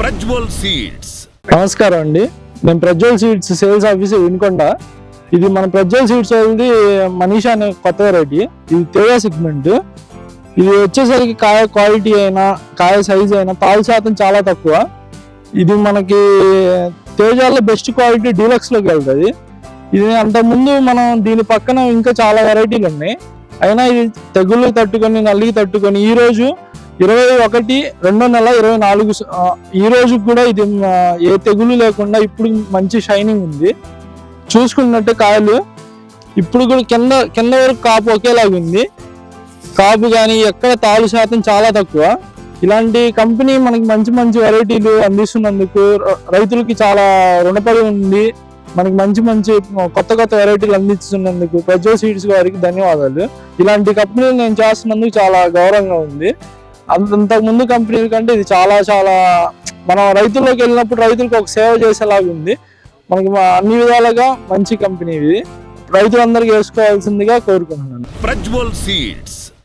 Prajwal seeds. నమస్కారం అండి. నేను Prajwal seeds sales officer Vinukonda. ఇది మన ప్రజ్వల్ సీడ్స్ వాళ్ళది మనీషా అనే కొత్త వెరైటీ. ఇది తేజ సెగ్మెంట్. ఇది వచ్చేసరికి కాయ క్వాలిటీ అయినా కాయ సైజ్ అయినా పాలు శాతం చాలా తక్కువ. ఇది మనకి తేజాలో బెస్ట్ క్వాలిటీ డీలక్స్లోకి వెళ్తుంది. ఇది అంతకుముందు మనం దీని పక్కన ఇంకా చాలా వెరైటీలు ఉన్నాయి. అయినా ఇది తెగుళ్ళు తట్టుకొని నల్లికి తట్టుకొని ఈరోజు ఇరవై ఒకటి రెండో నెల ఇరవై నాలుగు ఈ రోజు కూడా ఇది ఏ తెగులు లేకుండా ఇప్పుడు మంచి షైనింగ్ ఉంది. చూసుకున్నట్టు కాయలు ఇప్పుడు కూడా కింద కింద వరకు కాపు ఒకేలాగా ఉంది. కాపు కానీ ఎక్కడ తాలు శాతం చాలా తక్కువ. ఇలాంటి కంపెనీ మనకి మంచి మంచి వెరైటీలు అందిస్తున్నందుకు రైతులకి చాలా రుణపడి ఉంది మనకి మంచి మంచి కొత్త కొత్త వెరైటీలు అందిస్తున్నందుకు ప్రజో సీడ్స్ గారికి ధన్యవాదాలు. ఇలాంటి కంపెనీలు నేను చేస్తున్నందుకు చాలా గౌరవంగా ఉంది. అంతకు ముందు కంపెనీల కంటే ఇది చాలా చాలా మనం రైతుల్లోకి వెళ్ళినప్పుడు రైతులకు ఒక సేవ చేసేలాగా ఉంది. మనకి అన్ని విధాలుగా మంచి కంపెనీ ఇది. రైతులందరికీ వేసుకోవాల్సిందిగా కోరుకుంటున్నాను. ప్రజ్వల్ సీడ్స్.